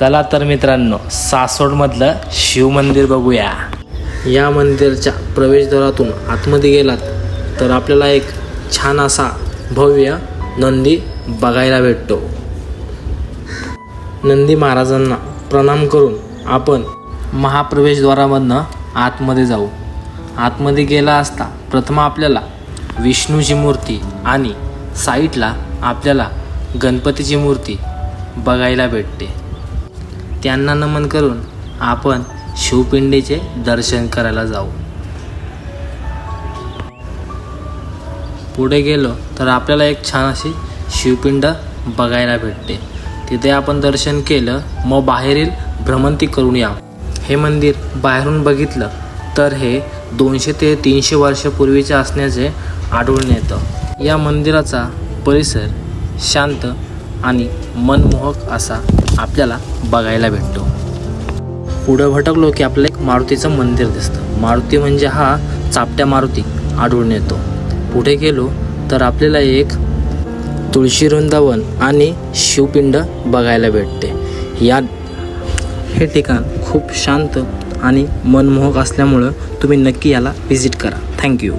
चला तर मित्रांनो सासवडमधलं शिवमंदिर बघूया. या मंदिरच्या प्रवेशद्वारातून आतमध्ये गेलात तर आपल्याला एक छान असा भव्य नंदी बघायला भेटतो. नंदी महाराजांना प्रणाम करून आपण महाप्रवेशद्वारामधनं आतमध्ये जाऊ. आतमध्ये गेला असता प्रथम आपल्याला विष्णूची मूर्ती आणि साईडला आपल्याला गणपतीची मूर्ती बघायला भेटते. त्यांना नमन करून आपण शिवपिंडीचे दर्शन करायला जाऊ. पुढे गेलो तर आपल्याला एक छान अशी शिवपिंड बघायला भेटते. तिथे आपण दर्शन केलं मग बाहेरील भ्रमंती करून या. हे मंदिर बाहेरून बघितलं तर हे दोनशे ते तीनशे वर्षापूर्वीचे असण्याचे आढळून येतं. या मंदिराचा परिसर शांत आणि मनमोहक असा आपल्याला बघायला भेटतो. पुढं भटकलो की आपलं एक मारुतीचं मंदिर दिसतं. मारुती म्हणजे हा चापट्या मारुती आढळून येतो. पुढे गेलो तर आपल्याला एक तुळशी वृंदावन आणि शिवपिंड बघायला भेटते. या हे ठिकाण खूप शांत आणि मनमोहक असल्यामुळं तुम्ही नक्की याला व्हिजिट करा. थँक्यू